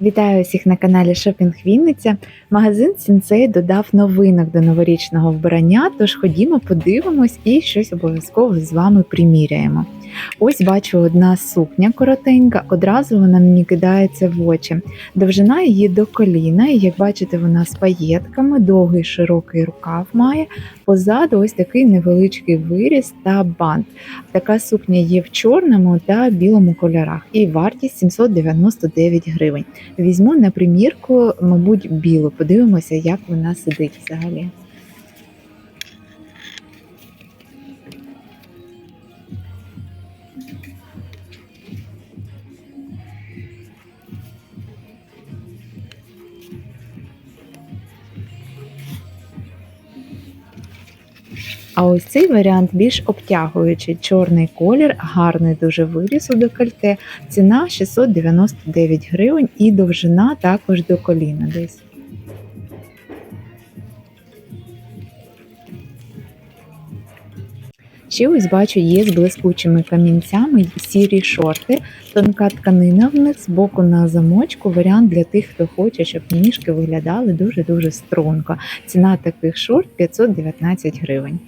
Вітаю всіх на каналі Шопінг Вінниця. Магазин Сінсей додав новинок до новорічного вбрання, тож ходімо, подивимось і щось обов'язково з вами приміряємо. Ось бачу одна сукня коротенька, одразу вона мені кидається в очі. Довжина її до коліна, і як бачите, вона з паєтками, довгий широкий рукав має. Позаду ось такий невеличкий виріз та бант. Така сукня є в чорному та білому кольорах, і вартість 799 гривень. Візьму на примірку, мабуть, білу. Подивимося, як вона сидить взагалі. А ось цей варіант більш обтягуючий. Чорний колір, гарний дуже виріс у декольте. Ціна 699 гривень і довжина також до коліна десь. Ще ось бачу, є з блискучими камінцями сірі шорти, тонка тканина в них з боку на замочку. Варіант для тих, хто хоче, щоб ніжки виглядали дуже-дуже струнко. Ціна таких шорт 519 гривень.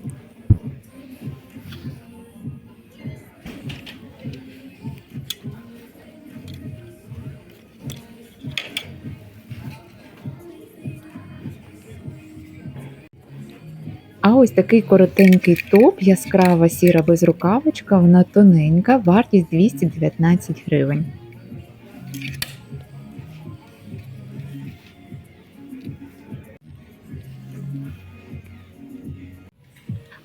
Ось такий коротенький топ, яскрава сіра безрукавочка, вона тоненька, вартість 219 гривень.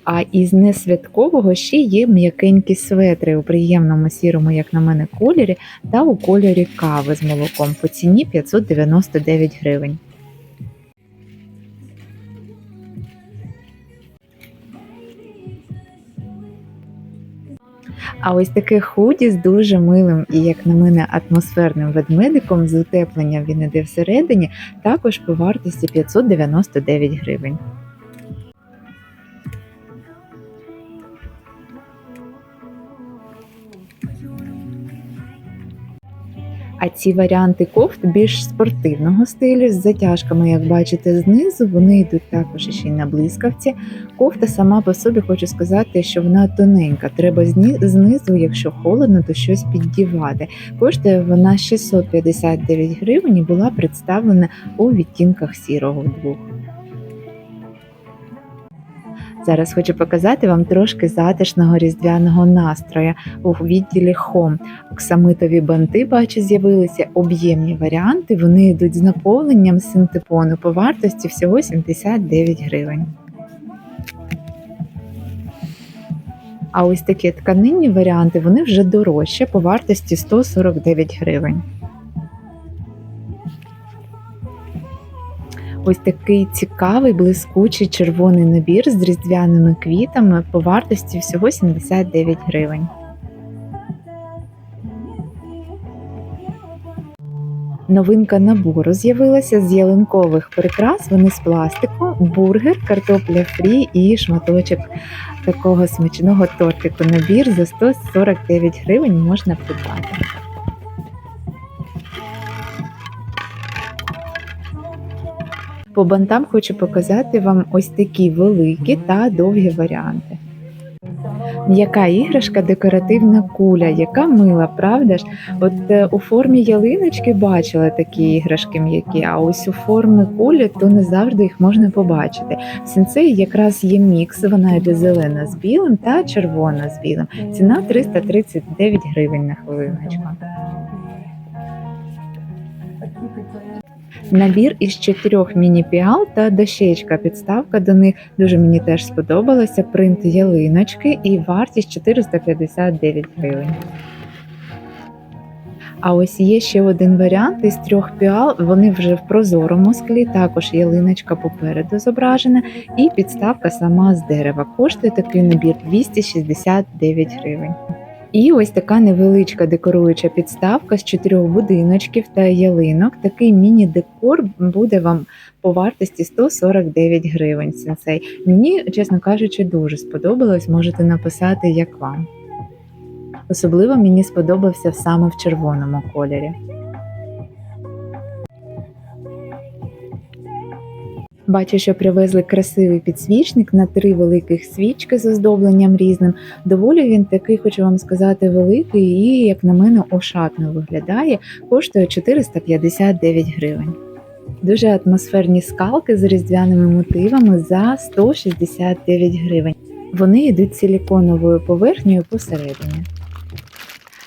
А із несвяткового ще є м'якенькі светри у приємному сірому, як на мене, кольорі та у кольорі кави з молоком по ціні 599 гривень. А ось таке худі з дуже милим і, як на мене, атмосферним ведмедиком з утепленням він іде всередині, також по вартості 599 гривень. А ці варіанти кофт більш спортивного стилю з затяжками, як бачите, знизу вони йдуть також ще й на блискавці. Кофта сама по собі хочу сказати, що вона тоненька. Треба знизу, якщо холодно, то щось піддівати. Коштує вона 659 гривень і була представлена у відтінках сірого двох. Зараз хочу показати вам трошки затишного різдвяного настрою у відділі Home. Оксамитові банти, бачу, з'явилися об'ємні варіанти. Вони йдуть з наповненням синтепону по вартості всього 79 гривень. А ось такі тканинні варіанти вони вже дорожче по вартості 149 гривень. Ось такий цікавий блискучий червоний набір з різдвяними квітами по вартості всього 79 гривень. Новинка набору з'явилася з ялинкових прикрас. Вони з пластику, бургер, картопля фрі і шматочок такого смачного тортику. Набір за 149 гривень можна придбати. По бантам хочу показати вам ось такі великі та довгі варіанти. М'яка іграшка, декоративна куля, яка мила, правда ж? От е, у формі ялиночки бачила такі іграшки м'які, а ось у формі кулі то не завжди їх можна побачити. В сенсеї якраз є мікс, вона йде зелена з білим та червона з білим. Ціна 339 гривень на хвилиночку. Набір із чотирьох міні-піал та дощечка. Підставка до них дуже мені теж сподобалася. Принт ялиночки і вартість 459 гривень. А ось є ще один варіант із трьох піал. Вони вже в прозорому склі, також ялиночка попереду зображена, і підставка сама з дерева. Коштує такий набір 269 гривень. І ось така невеличка декоруюча підставка з чотирьох будиночків та ялинок. Такий міні-декор буде вам по вартості 149 гривень. Сенсей. Мені, чесно кажучи, дуже сподобалось. Можете написати, як вам. Особливо мені сподобався саме в червоному кольорі. Бачу, що привезли красивий підсвічник на три великих свічки з оздобленням різним. Доволі він такий, хочу вам сказати, великий і, як на мене, ошатно виглядає. Коштує 459 гривень. Дуже атмосферні скалки з різдвяними мотивами за 169 гривень. Вони йдуть силіконовою поверхнею посередині.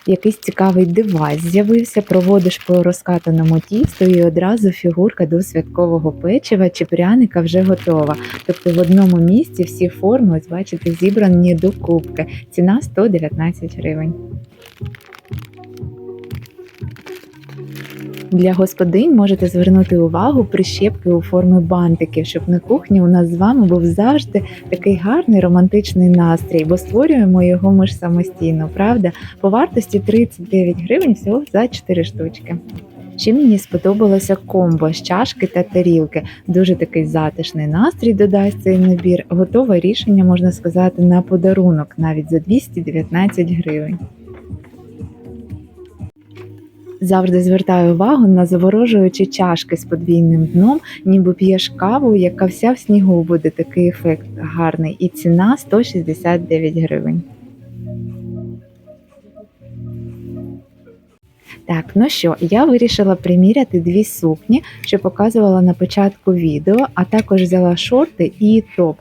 Якийсь цікавий девайс з'явився, проводиш по розкатаному тісту і одразу фігурка до святкового печива чи пряника вже готова. Тобто в одному місці всі форми, ось бачите, зібрані до кубки. Ціна 119 гривень. Для господинь можете звернути увагу прищепки у формі бантиків, щоб на кухні у нас з вами був завжди такий гарний романтичний настрій, бо створюємо його ми ж самостійно, правда? По вартості 39 гривень всього за 4 штучки. Ще мені сподобалося комбо з чашки та тарілки. Дуже такий затишний настрій додасть цей набір. Готове рішення, можна сказати, на подарунок навіть за 219 гривень. Завжди звертаю увагу на заворожуючі чашки з подвійним дном, ніби п'єш каву, яка вся в снігу буде такий ефект гарний. І ціна 169 гривень. Так, ну що, я вирішила приміряти дві сукні, що показувала на початку відео, а також взяла шорти і топ.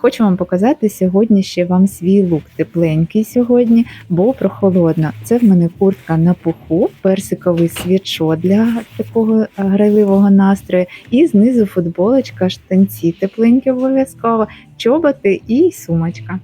Хочу вам показати сьогодні ще вам свій лук тепленький сьогодні, бо прохолодно. Це в мене куртка на пуху, персиковий свічо для такого грайливого настрою, і знизу футболочка, штанці тепленькі обов'язково, чоботи і сумочка.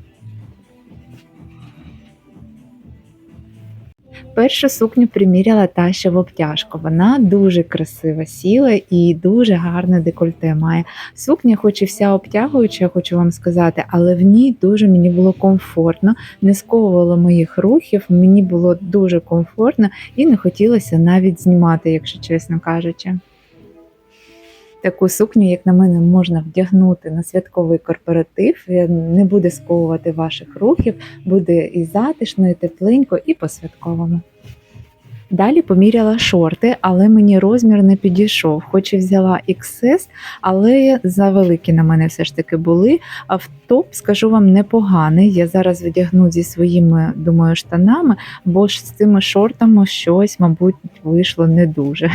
Першу сукню приміряла та що в обтяжку. Вона дуже красива сіла і дуже гарне декольте має. Сукня, хоч і вся обтягуюча, хочу вам сказати, але в ній дуже мені було комфортно, не сковувало моїх рухів, мені було дуже комфортно і не хотілося навіть знімати, якщо чесно кажучи. Таку сукню, як на мене, можна вдягнути на святковий корпоратив, не буде сковувати ваших рухів, буде і затишно, і тепленько, і по-святковому. Далі поміряла шорти, але мені розмір не підійшов. Хоч і взяла XS, але завеликі на мене все ж таки були. А в топ, скажу вам, непоганий. Я зараз вдягну зі своїми, думаю, штанами, бо ж з цими шортами щось, мабуть, вийшло не дуже.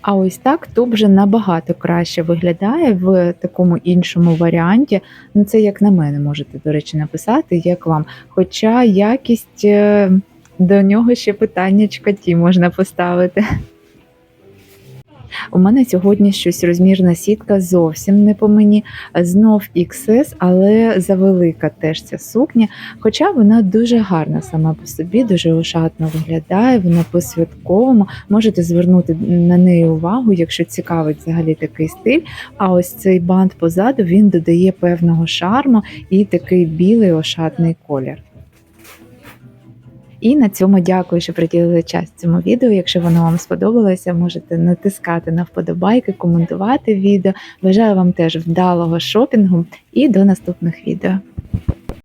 А ось так топ вже набагато краще виглядає в такому іншому варіанті. Ну, це як на мене, можете, до речі, написати, як вам. Хоча якість е, до нього ще питаннячка ті можна поставити. У мене сьогодні щось розмірна сітка зовсім не по мені. Знов XS, але завелика теж ця сукня. Хоча вона дуже гарна сама по собі, дуже ошатно виглядає, вона по-святковому. Можете звернути на неї увагу, якщо цікавить взагалі такий стиль. А ось цей бант позаду він додає певного шарму і такий білий ошатний колір. І на цьому дякую, що приділили час цьому відео. Якщо воно вам сподобалося, можете натискати на вподобайки, коментувати відео. Бажаю вам теж вдалого шопінгу і до наступних відео.